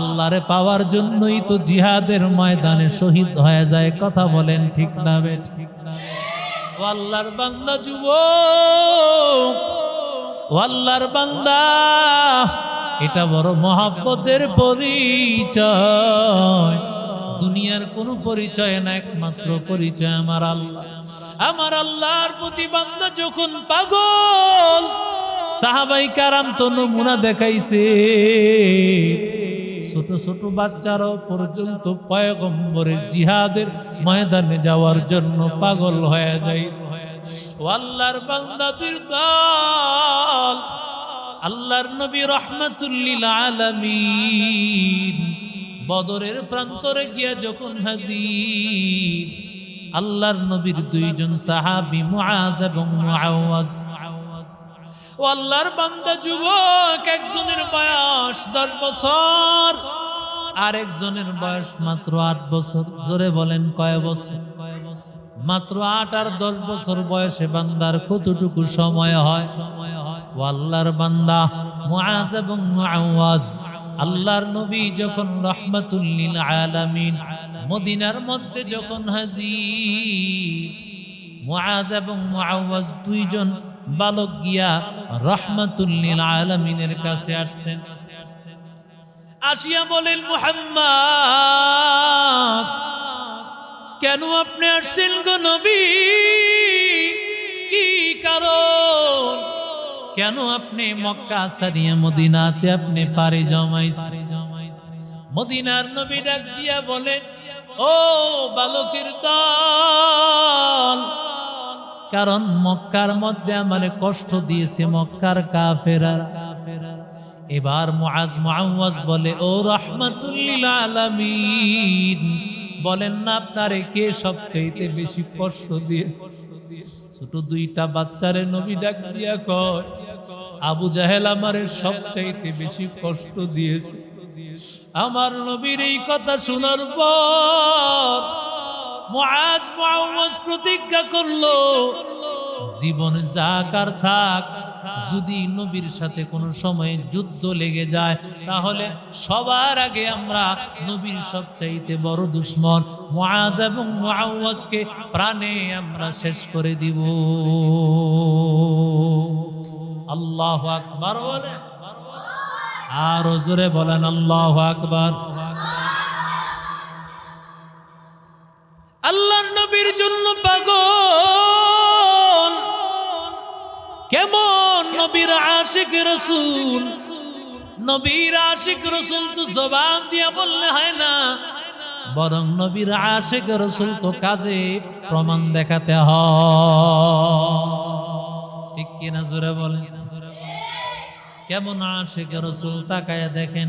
আল্লাহরে পাওয়ার জন্যই তো জিহাদের ময়দানে শহীদ হয়ে যায়, কথা বলেন ঠিক না বে, ঠিক না আল্লাহর বান্দা যুব আল্লাহর বান্দা, এটা বড় মহাব্বতের পরিচয়। দুনিয়ার কোনো পরিচয় না, একমাত্র পরিচয় আমার আল্লাহ। আমার আল্লাহর প্রতি বান্দা যখন পাগল, সাহাবাই কারাম তো নমুনা দেখাইছে। ছোট ছোট বাচ্চারাও পর্যন্ত পয়গম্বরের জিহাদের ময়দানে যাওয়ার জন্য পাগল হয়ে যায়। আল্লাহর বান্দাদের দল আল্লাহর নবী রহমাতুল্লিল আলামিন বদরের প্রান্তরে গিয়া যখন হাজির, আল্লাহর নবীর দুইজন সাহাবী মুআজ এবং মুআওয়াজ ও আল্লাহর বান্দা যুবক, একজনের বয়স দশ বছর, আর একজনের বয়স মাত্র আট বছর। জোরে বলেন কয় বছর? মাত্র আট আর দশ বছর বয়সে বান্দার কতটুকু সময় হয়? ও আল্লাহর বান্দা, মুআজ এবং মুআওয়াজ, আল্লাহর নবী যখন রহমাতুল্লিল আলামিন মদিনার মধ্যে যখন হাজির, মুআজ এবং মুআওয়াজ দুইজন বালক গিয়া রহমাতুল্লিল আলামিনের কাছে আসছেন। আসিয়া বলেন, মুহাম্মদ, কেন আপনি আসছেন গো নবী? কি কারণ? কেন আপনি মক্কা সারিয়া মদিনাতে আপনি পারে জমাইছেন? মদিনার নবী ডাক দিয়া বলেন, ও বালকের দল কারণ মক্কার মধ্যে আমারে কষ্ট দিয়েছে মক্কার কাফেরা। এবার মুআজ মুআওয়াজ বলে, ও রহমাতুল্লিল আলামিন। বলেন না, আপনারে কে সবচেয়ে বেশি কষ্ট দিয়েছে? ছোট দুইটা বাচ্চারে নবী ডাক দিয়া কয়, আবু জাহেল আমারে সবচাইতে বেশি কষ্ট দিয়েছে। আমার নবীর এই কথা শোনার পর মুআজ মুআওয়াজ প্রতিজ্ঞা করল, জীবন যাকার থাক, যদি নবীর সাথে কোনো সময় যুদ্ধ লেগে যায়, তাহলে সবার আগে আমরা নবীর সবচাইতে বড় দুশ্মন মুআজ এবং মুআওয়াজকে প্রাণে আমরা শেষ করে দিব। আল্লাহু আকবার আর জোরে বলেন, আল্লাহু আকবার। রসুল। নবীর আশিক রসুল তো জবান দিয়া বললে হয় না। বরং নবীর আশিক রসুল তো কাজে প্রমাণ দেখাতে হয়। ঠিক কিনা জোরে বলেন? কেমন আশিক রসুল তাকায় দেখেন?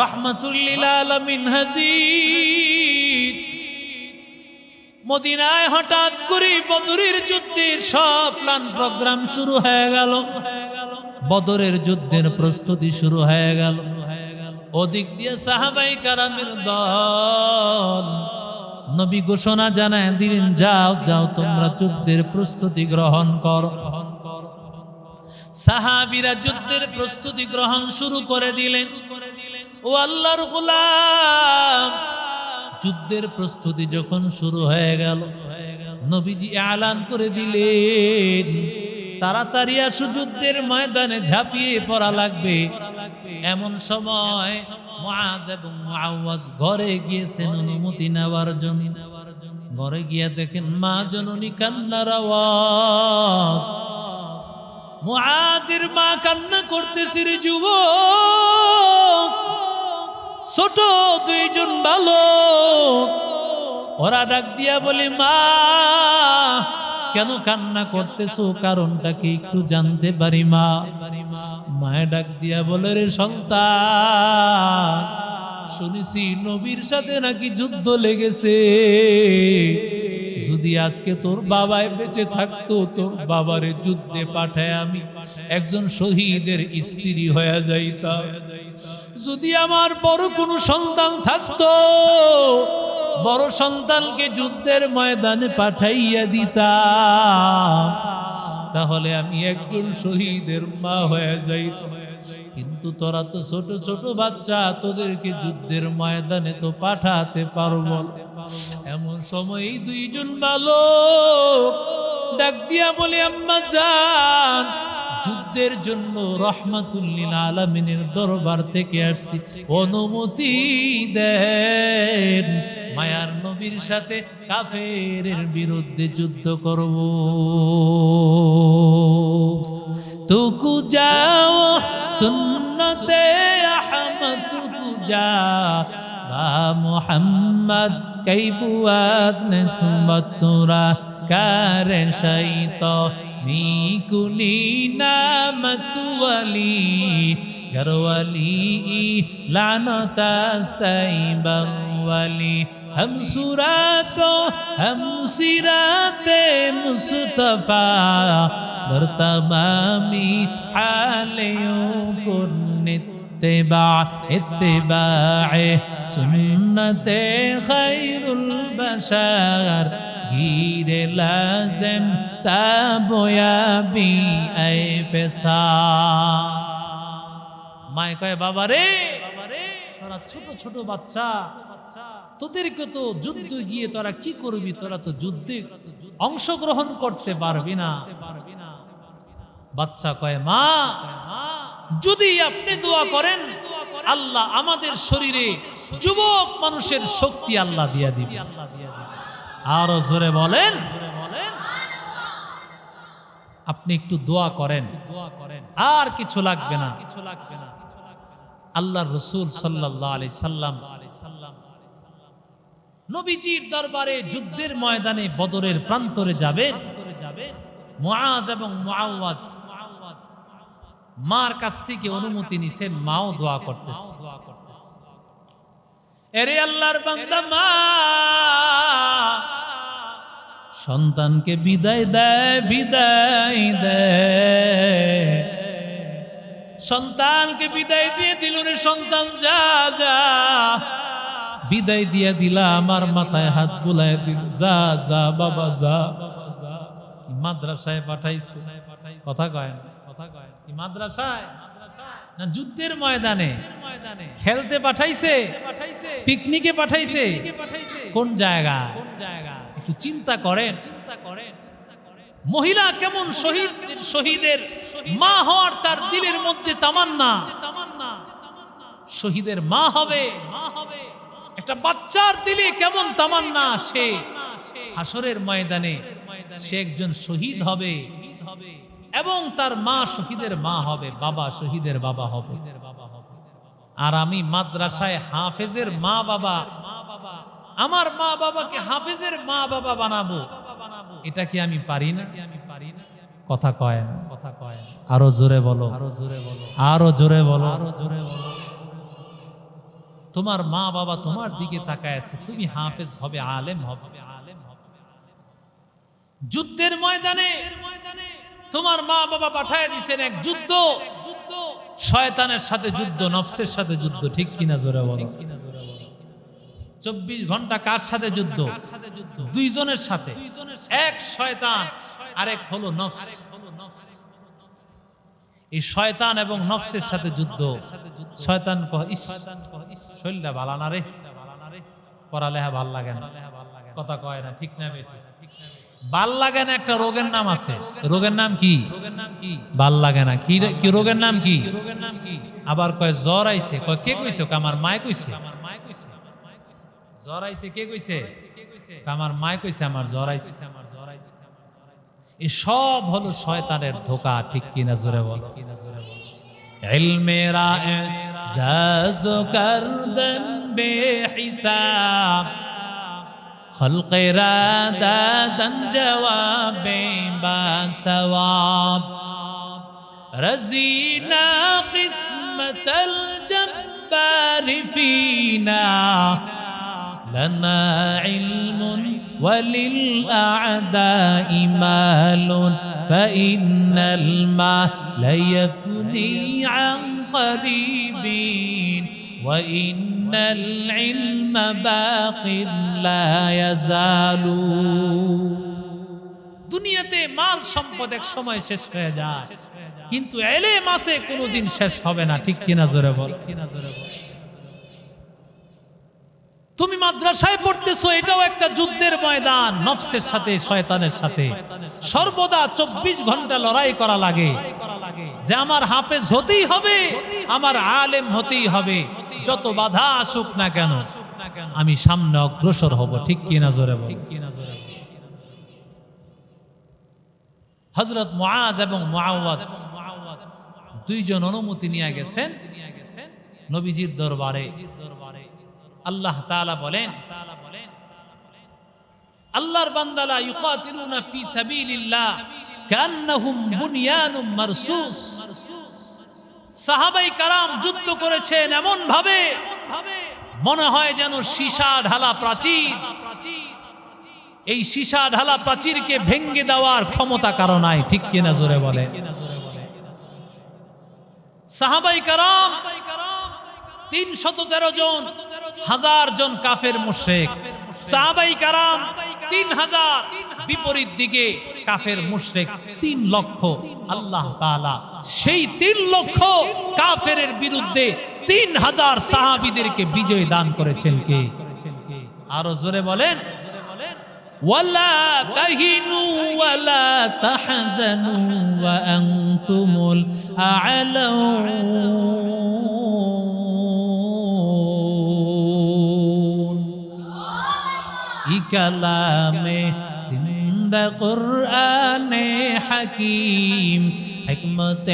রহমাতুল্লিল আলামিন হাজির। মদিনায় হঠাৎ করে বদরের যুদ্ধের সব প্ল্যান প্রোগ্রাম শুরু হয়ে গেল। বদরের যুদ্ধের প্রস্তুতি শুরু হয়ে গেল। ওদিক দিয়ে সাহাবাই কারামের দল। নবী ঘোষণা জানায়, দিন যাও যাও, তোমরা যুদ্ধের প্রস্তুতি গ্রহণ করো। সাহাবিরা যুদ্ধের প্রস্তুতি গ্রহণ শুরু করে দিলেন। ও আল্লাহর গোলাম, যুদ্ধের প্রস্তুতি যখন শুরু হয়ে গেল, নবীজি আলান করে দিলেন। তাড়াতাড়ি আসু, যুদ্ধের ময়দানে ঝাঁপিয়ে পড়া লাগবে। এমন সময় এবং মুআওয়াজ ঘরে গিয়েছেন অনুমতি নেওয়ার জন্য। ঘরে গিয়া দেখেন মা জননী কান্নার আওয়াজ। মুআজের মা কান্না করতেছে রে যুবক। ছোট দুইজন ভালো ওরা ডাক দিয়া বলে, মা কেন কান্না করতেছো? কারণটা কি একটু জানতে পারি মা? মায়ে ডাক দিয়া বলে, রে সন্তান, শুনেছি নবীর সাথে নাকি যুদ্ধ লেগেছে। যদি আজকে তোর বাবায় বেঁচে থাকতো, তোর বাবারে যুদ্ধে পাঠায় আমি একজন শহীদের স্ত্রী হয়ে যাইতাম। যদি আমার বড় কোনো সন্তান থাকতো বড় সন্তানকে যুদ্ধের ময়দানে পাঠাইয়া দিতা তাহলে আমি একজন শহীদের মা হয়ে যাই কিন্তু তোরা তো ছোট ছোট বাচ্চা, তোদেরকে যুদ্ধের ময়দানে তো পাঠাতে পারব। এমন সময় দুইজন বালক ডাক দিয়া বলে, আম্মা যান যুদ্ধের জন্য রহমাতুল্লিল আলমিনের দরবার থেকে আসছি। অনুমতি দেন, মায়ার নবীর সাথে কাফের বিরুদ্ধে যুদ্ধ করব। তুকু যাও, সুন্নতে আহমদ, তুকু যা মোহাম্মদ কই বুয়াদ নিসবত তোরা মিকুলিনা মতুয়ালি গরওয়ালি লানতাস্তাই বাওয়ালি হম সুরাতো হম সিরাতে মুস্তফা বর্তমামি আলেও কুন্নিত اتباع اتباع سنة خير البشر گیر لازم তাবয়াবি আই পেশা মায় কয় বাবা রে তোরা ছোট ছোট বাচ্চা তোদেরকে তো যুদ্ধ গিয়ে তোরা কি করবি তোরা তো যুদ্ধে অংশগ্রহণ করতে পারবি না বাচ্চা কয় মা যদি আপনি দোয়া করেন আল্লাহ আমাদের শরীরে যুবক মানুষের শক্তি আল্লাহ দিয়া দিবে আরও জোরে বলেন। আপনি একটু দোয়া করেন। দোয়া করেন আর কিছু লাগবে না। কিছু লাগবে না আল্লাহ রসুল সাল্লাম নবীজির দরবারে যুদ্ধের ময়দানে বদরের প্রান্তরে যাবেন। মুআজ এবং মার কাছ থেকে অনুমতি নিছেন, মাও দোয়া করতেছে। এরে আল্লাহর বান্দা মা। সন্তানকে বিদায় দেয় বিদায় দেয়। সন্তানকে বিদায় দিয়ে দিল রে সন্তান, যা যা। বিদায় দিয়ে দিলা আমার মাথায় হাত বুলায় দিল, যা যা, বাবা, যা মাদ্রাসায় পাঠাইছে? কথা কয় কথা কয় মাদ্রাসায়? না, যুদ্ধের ময়দানে খেলতে পাঠাইছে, পিকনিকে পাঠাইছে। কোন জায়গা? কোন জায়গা একটু চিন্তা করেন। চিন্তা করেন মহিলা কেমন শহীদ? শহীদের মা হওয়ার তার দিলের মধ্যে তামান্না। তামান্না শহীদের মা হবে। মা হবে একটা বাচ্চার দিলে কেমন তামান্না সে? হাসরের ময়দানে সে একজন শহীদ হবে। এবং তার মা শহীদের মা হবে, বাবা শহীদের বাবা হবে। আর আমি মাদ্রাসায় হাফেজের মা বাবা, আমার মা বাবাকে হাফেজের মা বাবা বানাবো। এটা কি আমি পারি না? আমি পারি না কথা কয় না। কথা কয় আরও জোরে বলো। আরও জোরে বলো। আরও জোরে বলো আরও জোরে বলো তোমার মা বাবা তোমার দিকে তাকায় আছে, তুমি হাফেজ হবে, আলেম হবে। আলেম হবে যুদ্ধের ময়দানে ময়দানে তোমার মা বাবা পাঠায় দিছেন এক যুদ্ধ। যুদ্ধ শয়তানের সাথে যুদ্ধ, নফসের সাথে যুদ্ধ, ঠিক কিনা জোরে বলো? চব্বিশ ঘণ্টা কার সাথে যুদ্ধ? দুইজনের সাথে। এক শয়তান, আরেক হলো নফস। এই শয়তান এবং নফসের সাথে যুদ্ধ। শয়তান শরীরটা ভালো না রে। পড়ালেখা ভালো লাগে না। কথা কয় না, ঠিক না বেঠিক? ভাল লাগে না একটা রোগের নাম আছে রোগের নাম কি রোগের নাম কি ভাল লাগে না কি রে- কি রোগের নাম কি রোগের নাম কি আবার কয় জ্বর আইছে কয় কে কইছে কয় আমার মায় কইছে আমার মায় কইছে জ্বর আইছে কে কইছে কয় আমার মায় কইছে আমার জ্বর আইছে আমার জ্বর আইছে এই সব হলো শয়তানের ধোকা ঠিক কিনা জোরে বল علم اعزاز کردن بے حساب خلق را دادن جواب با ثواب رزینا قسمت الجبار فينا لنا علم وللأعداء مال فإن المال يفني عن قريب وإن العلم باق لا يزال দুনিয়াতে মাল সম্পদ এক সময় শেষ হয়ে যায় কিন্তু এলে মাসে কোনোদিন শেষ হবে না ঠিক কিনা জোরে বল কিনা জোরে বল তুমি মাদ্রাসায় পড়তেছো এটাও একটা যুদ্ধের ময়দান নফসের সাথে শয়তানের সাথে সর্বদা চব্বিশ ঘন্টা লড়াই করা লাগে যে আমার হাফেজ হতেই হবে আমার আলেম হতেই হবে যত বাধা আসুক না কেন, আমি সামনে অগ্রসর হব। ঠিক কিনা জোরে বল? হজরত মুআজ এবং মুআওয়াজ দুইজন অনুমতি নিয়ে গেছেন নবীজির দরবারে। আল্লাহ তাআলা বলেন, আল্লাহর বান্দালা ইউকাতিলুনা ফি সাবিলিল্লাহ কান্নাহুম বুনিয়ানুম মারসুস। সাহাবাই কারাম যুদ্ধ করেছেন এমন ভাবে মনে হয় যেন সীসা ঢালা প্রাচীর। এই সীসা ঢালা প্রাচীরকে ভেঙ্গে দেওয়ার ক্ষমতা কারও নাই, ঠিক কিনা জোরে বলে? সাহাবাই কারাম তিন শত তেরো জন, হাজার জন কাফের মুশেক সাহাবাই কারাম তিন হাজার বিপরীত দিকে কাফের মুশেক তিন লক্ষ আল্লাহ তাআলা সেই তিন লক্ষ কাফের বিরুদ্ধে তিন হাজার সাহাবিদেরকে বিজয় দান করেছেন কে আরো জোরে বলেন ولا تهنوا ولا تحزنوا وأنتم الأعلون كلامه زند قرآن حكيم حكمت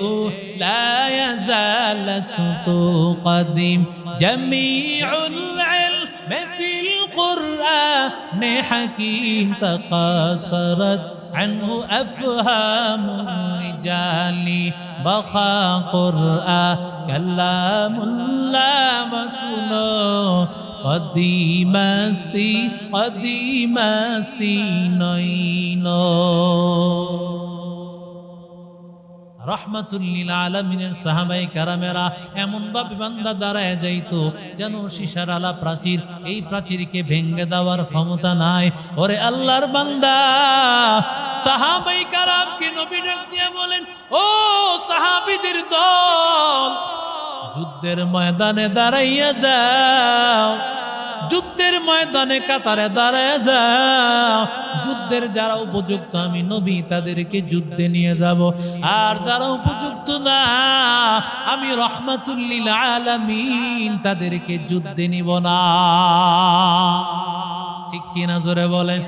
او لا يزال سطو قديم جميع العلم في القرآن حكيم تقاصرت عنه أفهام الرجال بقى قرآن كلام لا مسنون অদিমাস্তি অদিমাস্তি নইন রহমাতুল্লিল আলমিনের সাহাবাই কারামেরা এমনভাবে বান্দা দাঁড়ায় যাইত যেন সিসার আলা প্রাচীর, এই প্রাচীরকে ভেঙ্গে দেওয়ার ক্ষমতা নাই। ওরে আল্লাহর বান্দা সাহাবাই কারামকে নবী দিয়ে বলেন, ও সাহাবিদের দল যুদ্ধের ময়দানে দাঁড়াইয়া যাও। যুদ্ধের ময়দানে কাতারে দাঁড়ায় যাও। যুদ্ধের যারা উপযুক্ত, আমি নবী, তাদেরকে যুদ্ধে নিয়ে যাব। আর যারা উপযুক্ত না, আমি রহমাতুল্লিল আলামিন, তাদেরকে যুদ্ধে নিব না। ঠিক কিনা জোরে বলেন?